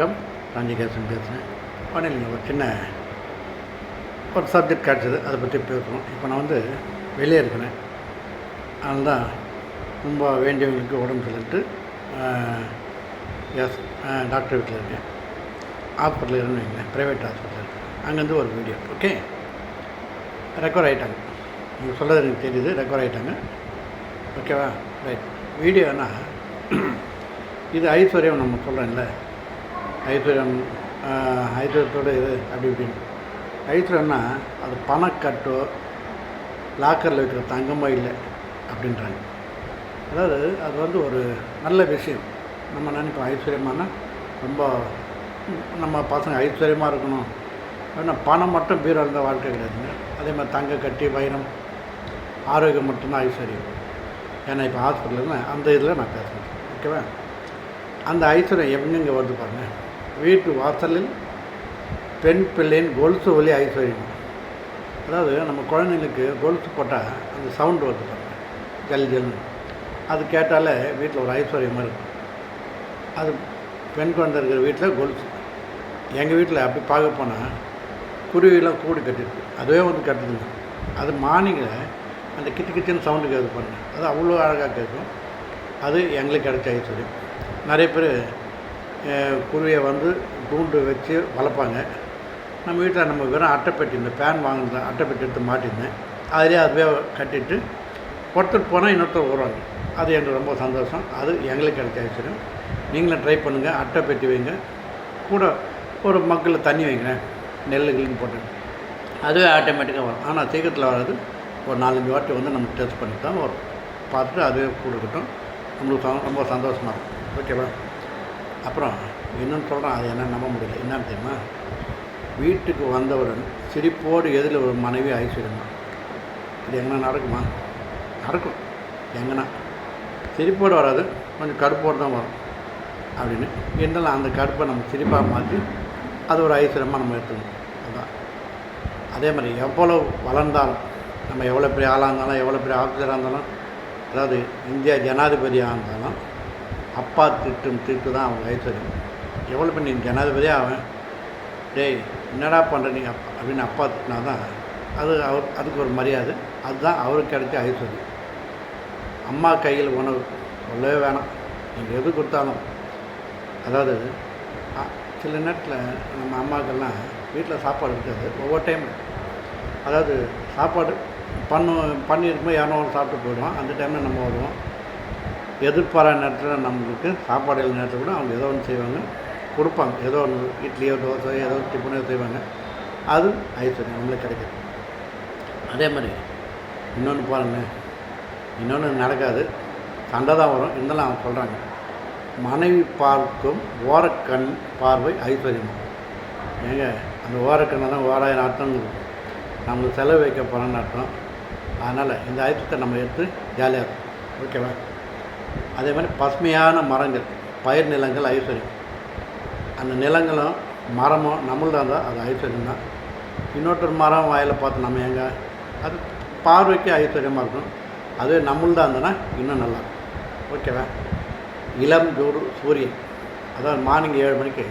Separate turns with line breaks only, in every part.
வணக்கம். ராஞ்சிகேசன் பேசுகிறேன் உடனே ஒரு சின்ன ஒரு சப்ஜெக்ட் கிடச்சிது. அதை பற்றி பேசுகிறோம் இப்போ நான் வந்து வெளியே இருக்கிறேன். அதனால் தான் ரொம்ப வேண்டியவங்களுக்கு உடம்பு சொல்லிட்டு எஸ் டாக்டர் வீட்டில் இருக்கேன். ஹாஸ்பிட்டலில் இருந்து வைங்களேன். ப்ரைவேட் ஹாஸ்பிட்டல் அங்கேருந்து ஒரு வீடியோ ஓகே ரெக்கவர் ஆகிட்டாங்க நீங்கள் சொல்கிறது எனக்கு தெரியுது. ரெக்கவர் ஆகிட்டாங்க ஓகேவா ரைட் வீடியோனா இது ஐஸ்வர்யம் நம்ம சொல்கிறேன்ல ஐஸ்வர்யம் ஆஹ், ஐஸ்வர்யத்தோட இது அப்படி இப்படின்னு ஐஸ்வர்யம்னா அது பணக்கட்டோ லாக்கரில் வைக்கிற தங்கமோ இல்லை அப்படின்றாங்க. அதாவது அது வந்து ஒரு நல்ல விஷயம். நம்ம நினைப்போம் ஐஸ்வர்யமானா ரொம்ப நம்ம பசங்க ஐஸ்வர்யமாக இருக்கணும். ஏன்னா பணம் மட்டும் பீரோ இருந்தால் வாழ்க்கை கிடையாதுங்க. அதே மாதிரி தங்க கட்டி வைரம் ஆரோக்கியம் மட்டும்தான் ஐஸ்வர்யம். ஏன்னா இப்போ ஹாஸ்பிட்டலில் அந்த இதில் நான் பேசுகிறேன். ஓகேவா? அந்த ஐஸ்வர்யம் எங்கெங்கே வருது பாருங்கள் வீட்டு வாசலில் பெண் பிள்ளையின் கொலுசு ஒலி ஐஸ்வர்யம். அதாவது நம்ம குழந்தைங்களுக்கு கொலுசு போட்டால் அந்த சவுண்டு வருது பாருங்கள் ஜல் ஜல்னு. அது கேட்டாலே வீட்டில் ஒரு ஐஸ்வர்யமாக இருக்கும். அது பெண் குழந்தை இருக்கிற வீட்டில் கொலுசு. எங்கள் வீட்டில் அப்படி பார்க்க போனால் குருவிலாம் கூடு கட்டிருக்கு அதுவே வந்து கட்டுதுங்க. அது மார்னிங்கில் அந்த கிச்சு கிச்சன் சவுண்டு கேட்குது பண்ணேன் அது அவ்வளோ அழகாக கேட்கும். அது எங்களுக்கு கிடைச்ச ஐஸ்வர்யம். நிறைய பேர் குருவியை வந்து கூண்டு வச்சு வளர்ப்பாங்க. நம்ம வீட்டில் நம்ம வெறும் அட்டைப்பெட்டி இந்த ஃபேன் வாங்கினது அட்டைப்பெட்டி எடுத்து மாட்டியிருந்தேன் அதிலே அதுவே கட்டிட்டு ஒருத்தர் போனால் இன்னொருத்தர் வருவாங்க அது எனக்கு ரொம்ப சந்தோஷம். அது எங்களுக்கு கிடைச்ச நீங்களும் ட்ரை பண்ணுங்கள் அட்டை பெட்டி வைங்க. கூட ஒரு மக்கில் தண்ணி வைங்க நெல் போட்டு. அதுவே ஆட்டோமேட்டிக்காக வரும். ஆனால் சீக்கிரத்தில் வராது. ஒரு நாலஞ்சு வாட்டி வந்து நம்ம டெஸ்ட் பண்ணி தான் வரும். பார்த்துட்டு அதுவே கொடுக்கட்டும் நம்மளுக்கு ரொம்ப சந்தோஷமாக இருக்கும். ஓகேவா அப்புறம் இன்னொன்று சொல்கிறோம் அது என்ன நம்ப முடியல. என்னன்னு தெரியுமா? வீட்டுக்கு வந்தவுடன் சிரிப்போடு எதில் ஒரு மனைவி ஐஸ்வர்யமா இது எங்கன்னா நடக்குமா? நடக்கும். எங்கன்னா? சிரிப்போடு வராது கொஞ்சம் கடுப்போடு தான் வரும் அப்படின்னு. இருந்தாலும் அந்த கடுப்பை நம்ம சிரிப்பாக மாற்றி அது ஒரு ஐஸ்வர்யமாக நம்ம எடுத்துக்கணும். அதுதான் அதே மாதிரி எவ்வளோ வளர்ந்தாலும் நம்ம எவ்வளோ பெரிய ஆளாக இருந்தாலும் எவ்வளோ பெரிய ஆஃபீஸராக இருந்தாலும் அதாவது இந்தியா ஜனாதிபதியாக இருந்தாலும் அப்பா திட்டும் திட்டு தான் அவன் ஐஸ்வர்யம் எவ்வளோ பண்ணி ஜனாதிபதியாக அவன் டேய் என்னடா பண்ணுற நீ? அப்பா அப்படின்னு அப்பா திட்டினா தான் அது அவர் அதுக்கு ஒரு மரியாதை. அதுதான் அவருக்கு கிடைச்ச ஐஸ்வர்யம் அம்மா கையில் உணவு சொல்லவே வேணாம். நீங்கள் எது கொடுத்தாலும். அதாவது சில நேரத்தில் நம்ம அம்மாக்கெல்லாம் வீட்டில் சாப்பாடு இருக்காது ஒவ்வொரு டைம் அதாவது சாப்பாடு பண்ணு பண்ணியிருக்கும்போது யாரோ ஒன்று சாப்பிட்டு போயிடுவோம் அந்த டைமில் நம்ம வருவோம். எதிர்பாராத நேரத்தில் நம்மளுக்கு சாப்பாடு இல்லை நேரத்தில் கூட அவங்க ஏதோ ஒன்று செய்வாங்க. கொடுப்பாங்க. ஏதோ ஒன்று இட்லியோ தோசை ஏதோ டிஃபனோ செய்வாங்க. அது ஐஸ்வர்யம் நம்மளுக்கு கிடைக்கிது. அதே மாதிரி இன்னொன்று பாருங்கள் இன்னொன்று நடக்காது. சண்டை தான் வரும். இருந்தாலும் அவங்க சொல்கிறாங்க மனைவி பார்க்கும் ஓரக்கண் பார்வை ஐஸ்வர்யம் ஏங்க அந்த ஓரக்கண்ணை தான் ஓராயிரம் அர்த்தம் நம்மளுக்கு செலவு வைக்க போகிறோன்னு அர்த்தம். அதனால் இந்த ஐஸ்வர்யத்தை நம்ம எடுத்து ஜாலியாக இருக்கும். ஓகேவா அதே மாதிரி பசுமையான மரங்கள் பயிர் நிலங்கள் ஐஸ்வர்யம் அந்த நிலங்களும் மரமும் நம்மள்தான் இருந்தால் அது ஐஸ்வர்யம் தான். இன்னொருத்தர் மரம் வாயில் பார்த்து நம்ம எங்கே அது பார்வைக்கு ஐஸ்வர்யமாக இருக்கும். அதுவே நம்மள்தான் இருந்ததுன்னா இன்னும் நல்லா இருக்கும். ஓகேவா? இளம் சூடு சூரியன். அதாவது மார்னிங் ஏழு மணிக்கு.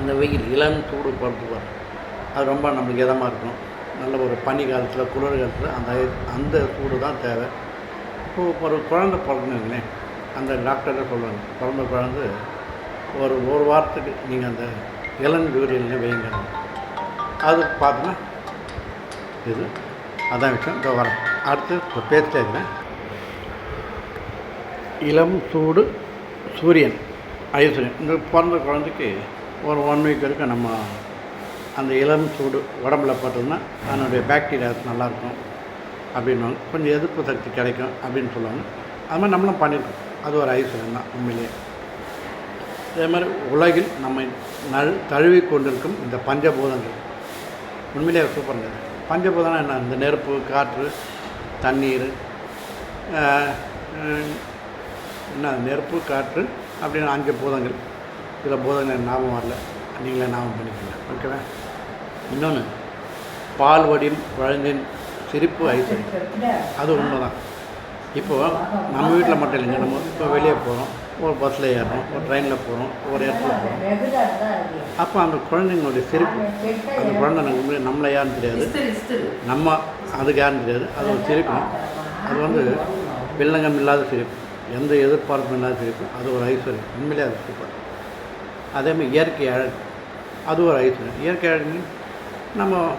அந்த வெயில் இளம் சூடு போகிறதுக்கு பாரு. அது ரொம்ப நம்மளுக்கு இதமாக இருக்கும். நல்ல ஒரு பனி காலத்தில் குளிர் காலத்தில் அந்த அந்த சூடு தான் தேவை. இப்போ ஒரு குழந்தை வைங்களேன். அந்த டாக்டரை சொல்லுவாங்க. குழம்பு குழந்தை ஒரு ஒரு வாரத்துக்கு நீங்கள் அந்த இளம் ஜூரியனில் வைங்க அது பார்த்தோன்னா இது அதான் விஷயம். இப்போ வரேன். அடுத்து இப்போ பேசிட்டே இருக்கிறேன் இளம் சூடு சூரியன் ஐஸ்வரியன் இந்த பிறந்த குழந்தைக்கு ஒரு ஒன் வீக் வரைக்கும் நம்ம அந்த இளம் சூடு உடம்புல பார்த்தோம்னா அதனுடைய பாக்டீரியாஸ் நல்லாயிருக்கும் அப்படின்வாங்க கொஞ்சம் எதிர்ப்பு சக்தி கிடைக்கும் அப்படின்னு சொல்லுவாங்க. அது மாதிரி நம்மளும் பண்ணியிருக்கோம் அது ஒரு ஐஸ்வர்யம் தான் உண்மையிலேயே அதே மாதிரி உலகில் நம்மை நழு தழுவி கொண்டிருக்கும் இந்த பஞ்சபூதங்கள். உண்மையிலேயே சூப்பருங்க பஞ்சபூதம்னா என்ன? இந்த நெருப்பு காற்று தண்ணீர் என்ன? நெருப்பு காற்று அப்படின்னு அஞ்சு பூதங்கள். சில பூதங்கள் ஞாபகம் வரல. நீங்களே ஞாபகம் பண்ணிக்கோங்க. ஓகேவா இன்னொன்று பால் வடின் குழந்தையின் சிரிப்பு ஐஸ்வர்யம் அது உண்மைதான். இப்போது நம்ம வீட்டில் மட்டும் இல்லைங்க. நம்ம இப்போ வெளியே போகிறோம். ஒரு பஸ்ஸில் ஏறுறோம். ஒரு ட்ரெயினில் போகிறோம். ஒரு இடத்துல போகிறோம். அப்போ அந்த குழந்தைங்களுடைய சிரிப்பு அந்த குழந்தை நமக்கு நம்மளை யாருன்னு தெரியாது. நம்ம அதுக்கு யாருன்னு தெரியாது. அது ஒரு சிரிக்கணும் அது வந்து வில்லங்கம் இல்லாத சிரிப்பு. எந்த எதிர்பார்ப்பும் இல்லாத சிரிப்பு. அது ஒரு ஐஸ்வர்யம். உண்மையிலே அது சூப்பர். அதேமாதிரி இயற்கை அழகு. அது ஒரு ஐஸ்வர்யம். இயற்கை அழகு நம்ம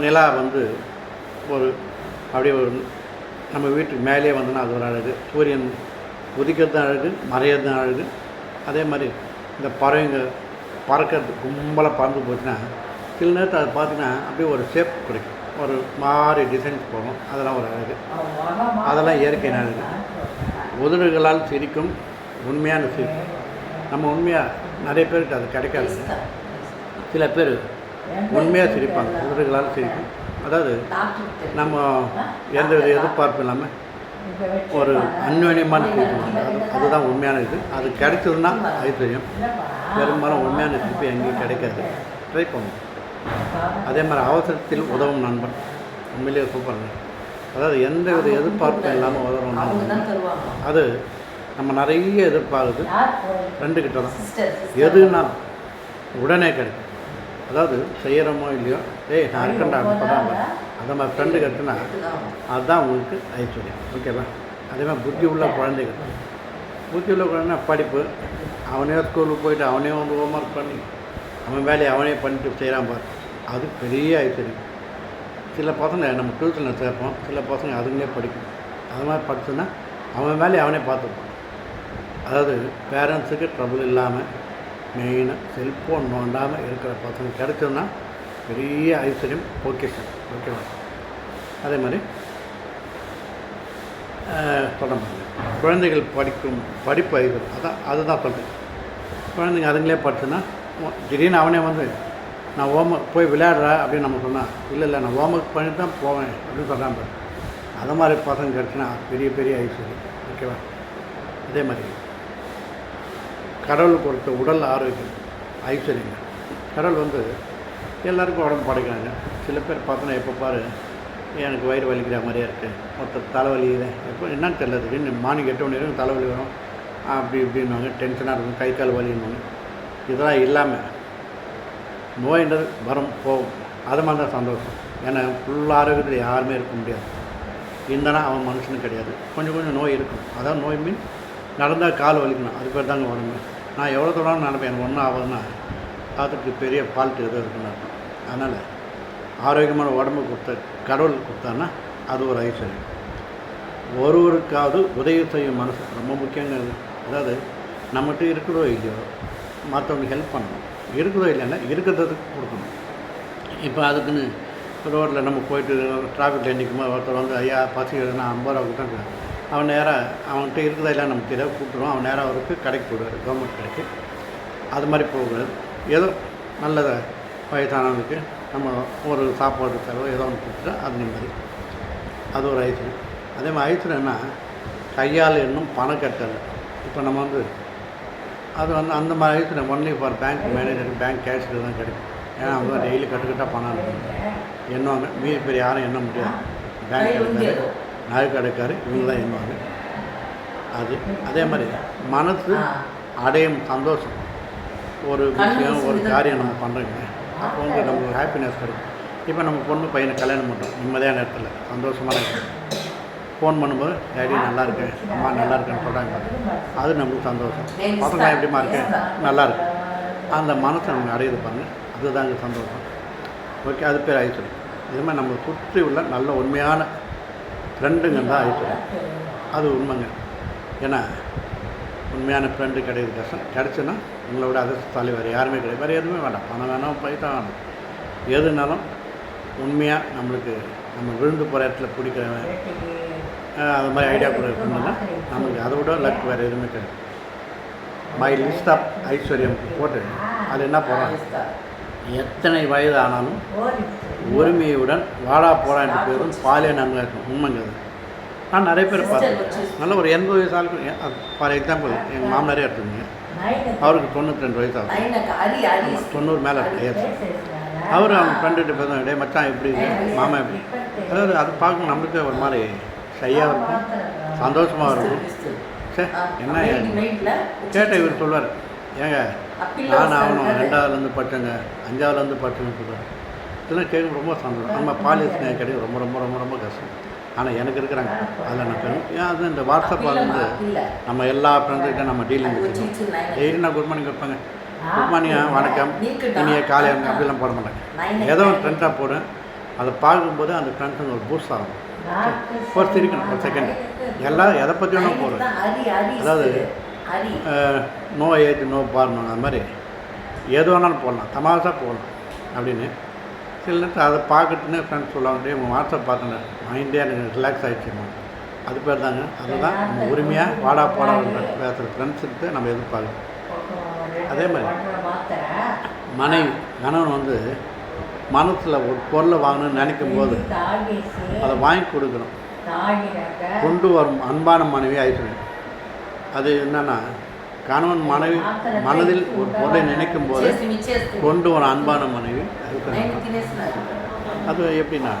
நிலா வந்து ஒரு அப்படியே ஒரு நம்ம வீட்டுக்கு மேலேயே வந்தோன்னா அது ஒரு அழகு. சூரியன் உதிக்கிறது அழகு மறையிறது அழகு. அதே மாதிரி இந்த பறவைங்க பறக்கிறது கும்பலாக பறந்து போச்சுன்னா சில நேரத்தில் அதை பார்த்தீங்கன்னா அப்படியே ஒரு ஷேப் கிடைக்கும். ஒரு மாதிரி டிசைன்ஸ் போகும். அதெல்லாம் ஒரு அழகு. அதெல்லாம் இயற்கை அழகு. உதடுகளால் சிரிக்கும் உண்மையான சிரிப்பு. நம்ம உண்மையாக நிறைய பேருக்கு அது கிடைக்காது சில பேர் உண்மையாக சிரிப்பாங்க. உதடுகளால் சிரிக்கும். அதாவது நம்ம எந்த வித எதிர்பார்ப்பும் இல்லாமல் ஒரு அந்யோன்யமான சிரிப்பு அது அதுதான் உண்மையான இது. அது கிடைச்சதுன்னா ஐஸ்வர்யம் பெரும்பாலும் உண்மையான சிரிப்பு எங்கேயும் கிடைக்காது. ட்ரை பண்ணுவோம் அதே மாதிரி அவசரத்தில் உதவும் நண்பன். உண்மையிலேயே சூப்பருங்க அதாவது எந்த வித எதிர்பார்ப்பும் இல்லாமல் உதவும்
அவங்க
நண்பன் அது நம்ம நிறைய எதிர்பார்க்குது ரெண்டு கிட்ட தான். எதுனாலும் உடனே கிடைக்கும். அதாவது செய்கிறோமோ இல்லையோ ஏய் நான் இருக்கேன்டா சொல்கிறாங்க அந்த மாதிரி ஃப்ரெண்டு கிடச்சுன்னா அதுதான் உங்களுக்கு ஐஸ்வர்யம் ஓகேவா அதே மாதிரி புத்தி உள்ள குழந்தைகள். புத்தி உள்ள குழந்தை படிப்பு. அவனே ஸ்கூலுக்கு போயிட்டு அவனே வந்து ஹோம்ஒர்க் பண்ணி அவன் வேலையை அவனே பண்ணிட்டு செய்கிறான் பாரு. அது பெரிய ஐஸ்வர்யம் சில பசங்க நம்ம டியூஷனில் சேர்ப்போம். சில பசங்க அதுங்களே படிக்கும். அது மாதிரி படிச்சுன்னா அவன் வேலையை அவனே பார்த்துப்பான். அதாவது பேரண்ட்ஸுக்கு ட்ரபிள் இல்லாமல் மெயினாக செல்ஃபோன் நோண்டாமல் இருக்கிற பசங்க கிடைச்சதுன்னா பெரிய ஐஸ்வர்யம் ஓகேஷன் ஓகேவா அதே மாதிரி சொல்ல குழந்தைகள் படிக்கும் படிப்பு அறிவு. அதான் அதுதான் சொல்கிறேன் குழந்தைங்க அதுங்களே படிச்சுன்னா திடீர்னு அவனே வந்து நான் ஹோம்ஒர்க் போய் விளையாடுறா அப்படின்னு நம்ம சொன்னால் இல்லை இல்லை நான் ஹோம்ஒர்க் பண்ணி தான் போவேன் அப்படின்னு சொல்கிறான் பாரு. அது மாதிரி பசங்க கிடச்சுன்னா பெரிய பெரிய ஐஸ்வர்யம். ஓகேவா அதே மாதிரி. கடவுள் கொடுத்த உடல் ஆரோக்கியம் ஐஸ்வர்யங்க. கடவுள் வந்து எல்லாருக்கும் உடம்பு படைக்கிறாங்க. சில பேர் பார்த்தோன்னா எப்போ பாரு எனக்கு வயிறு வலிக்கிற மாதிரியே இருக்குது மொத்த தலைவலி எப்போ என்னன்னு தெரியல. திடீர்னு மார்னிங் எட்டு மணி வரைக்கும் தலைவலி வரும். அப்படி இப்படின்வாங்க டென்ஷனாக இருக்கும். கை கால் வலின்னுவாங்க. இதெல்லாம் இல்லாமல் நோயின்றது வரும் போகும். அது மாதிரி தான் சந்தோஷம். ஏன்னா ஃபுல் ஆரோக்கியத்தில் யாருமே இருக்க முடியாது. இருந்தானா அவன் மனுஷனும் கிடையாது. கொஞ்சம் கொஞ்சம் நோய் இருக்கும். அதான் நோய் மீன் நடந்தால் கால் வலிக்கணும். அது பேர் தாங்க உடம்பு. நான் எவ்வளோ தூரம் நினைப்பேன் எனக்கு ஒன்றும் ஆகுதுன்னா அதுக்கு பெரிய ஃபால்ட் எதுவும் இருக்குன்னு அர்த்தம். அதனால் ஆரோக்கியமான உடம்பு கொடுத்த கடவுள் கொடுத்தான்னா அது ஒரு ஐஸ்வர்யம். ஒருவருக்காவது உதவி செய்யும் மனசு ரொம்ப முக்கியங்கிறது. அதாவது நம்மகிட்ட இருக்கிறதோ இல்லையோ மற்றவங்களுக்கு ஹெல்ப் பண்ணணும். இருக்கிறதோ இல்லைன்னா இருக்கிறதுக்கு கொடுக்கணும். இப்போ அதுக்குன்னு ரோட்டில் நம்ம போயிட்டு டிராஃபிக்கில் நிற்கும்போது ஒருத்தர் வந்து ஐயா பசி நான் ஐம்பது ரூபா கொடுத்தேன் அவன் நேராக அவன்கிட்ட இருக்குதா இல்லை நமக்கு தெரியாது கூப்பிட்டுருவான் அவன் நேராக அவருக்கு கடைக்கு போடுவார் கவர்மெண்ட் கடைக்கு. அது மாதிரி போகக்கூடாது ஏதோ நல்லதை வயசானவனுக்கு நம்ம ஒரு சாப்பாடு செலவு ஏதோ ஒன்று கொடுத்துட்டா அது நிம்மதி அது ஒரு ஐஸ்வர்யம். அதே மாதிரி ஐஸ்வர்யம்னா கையால் இன்னும் பணம் கட்டலை இப்போ நம்ம வந்து அது வந்து அந்த மாதிரி ஐஸ்வர்யம் only for bank manager bank cashier தான் கிடைக்கும். ஏன்னா அவங்க டெய்லி கட்டுக்கிட்டா பணம் இருக்கும் எண்ணுவாங்க. மீதி பேர் யாரும் எண்ண முடியாது. பேங்க்
கை வந்து
கடைக்காரு நகை கடைக்காரு இவங்க தான் எண்ணுவாங்க அது அதே மாதிரி மனசு அடையும் சந்தோஷம். ஒரு விஷயம் ஒரு. காரியம் நம்ம பண்ணுறோங்க அப்போ வந்து நமக்கு ஹாப்பினஸ் கிடைக்கும். இப்போ நம்ம பொண்ணு பையனை கல்யாணம் பண்ணுறோம் நிம்மதியான இடத்துல சந்தோஷமான இருக்கும் ஃபோன் பண்ணும்போது டேடி நல்லா இருக்கேன். அம்மா நல்லா இருக்கேன்னு சொல்கிறாங்க அது நம்மளுக்கு சந்தோஷம். பசங்க எப்படிமா இருக்கேன் நல்லா இருக்கு. அந்த மனசை நம்ம அடையுது பாருங்க. அதுதாங்க சந்தோஷம். ஓகே அது பேர் ஐஸ்வர்யம் இது மாதிரி நம்ம சுற்றி உள்ள நல்ல உண்மையான ஃப்ரெண்டுங்க தான் ஐஸ்வர்யம் அது உண்மைங்க. ஏன்னா உண்மையான ஃப்ரெண்டு கிடையாது. கஷ்டம் கிடச்சுன்னா உங்களோட அதிர்ஷ்டத்தாலி வேறு யாருமே கிடையாது. வேறு எதுவுமே வேண்டாம். பணம் வேணாம் பைசா வேணும். எதுனாலும் உண்மையாக நம்மளுக்கு நம்ம விழுந்து போகிற இடத்துல பிடிக்கிறவன் அது மாதிரி ஐடியா கூட இருக்கணும்னா நமக்கு அதை விட லக் வேறு எதுவுமே கிடையாது. மை லிஸ்ட் ஆஃப் ஐஸ்வர்யம் போட்டு அது என்ன போகிறாங்க எத்தனை வயது ஆனாலும் உரிமையுடன் வாடா போடா என்று பேரும் பாலிய நன்மை இருக்கும். உண்மைங்க அது நான் நிறைய பேர் பார்த்தேன் நல்ல ஒரு எண்பது வயசு ஆளுக்கு ஃபார் எக்ஸாம்பிள் எங்கள் மாமனாரே எடுத்துங்க அவருக்கு தொண்ணூற்றி ரெண்டு வயசு
அரி
தொண்ணூறு மேலே இருக்கு ஏஜ் அவர் அவங்க ஃப்ரெண்டுகிட்ட பேசுவாங்க டே மச்சான் எப்படி மாமா எப்படி? அதாவது அது பார்க்கும் நம்மளுக்கே ஒரு மாதிரி ஷையாக இருக்கும். சந்தோஷமாக இருக்கும். சே என்ன கேட்ட இவர் சொல்லுவார் ஏங்க நான் ஆகணும். ரெண்டாவதுலேருந்து பட்டுங்க. அஞ்சாவதுலேருந்து பட்டுன்னு சொல்லுவார் இதெல்லாம் கேட்க ரொம்ப சந்தோஷம். நம்ம பாலியல் ஸ்நேகம் ரொம்ப ரொம்ப ரொம்ப ரொம்ப கஷ்டம். ஆனால் எனக்கு இருக்கிறாங்க. அதில் நான் பெரும் ஏன் அது இந்த வாட்ஸ்அப்பில் வந்து நம்ம எல்லா ஃப்ரெண்ட்ஸ்கிட்ட நம்ம டீலிங் வச்சுக்கணும் டெய்லி நான் குட் மார்னிங் வைப்பேங்க குட் மார்னிங் வணக்கம். இனிய காலை அப்படிலாம் போட மாட்டேன் ஏதோ ஒரு ஃப்ரெண்ட்ஸாக போடுவேன் அதை பார்க்கும்போது அந்த ஃப்ரெண்ட்ஸுங்க ஒரு பூஸ்ட் ஆகும். ஒரு சிரிக்கணும் ஒரு செகண்ட் எல்லாம் எதை பற்றி வேணால் போடுவேன் அதாவது, நோ ஏஜ் நோ பார்னு அது மாதிரி எது வேணாலும் போடலாம் தமாஷாக போடலாம் அப்படின்னு. சில நேரத்தில் அதை பார்க்கறதுனே ஃப்ரெண்ட்ஸ் சொல்லுவாங்க உங்கள் வாட்ஸ்அப் பார்த்தேன் மைண்டே எனக்கு ரிலாக்ஸ் ஆகிடுச்சுமா அது பேர் தாங்க. அதுதான் நம்ம உரிமையாக வாடா போடா பேசுகிற ஃப்ரெண்ட்ஸுக்கிட்ட நம்ம எதிர்பார்க்கணும். அதே மாதிரி. மனைவி கணவன் வந்து மனசில் ஒரு பொருளை வாங்கணும்னு நினைக்கும் போது அதை வாங்கி கொடுக்கணும். கொண்டு வரும் அன்பான மனைவி ஐஸ்வர்யம் அது என்னென்னா கணவன் மனைவி மனதில் ஒரு பொருளை நினைக்கும் போது கொண்டு ஒரு அன்பான மனைவி அது எப்படின்னா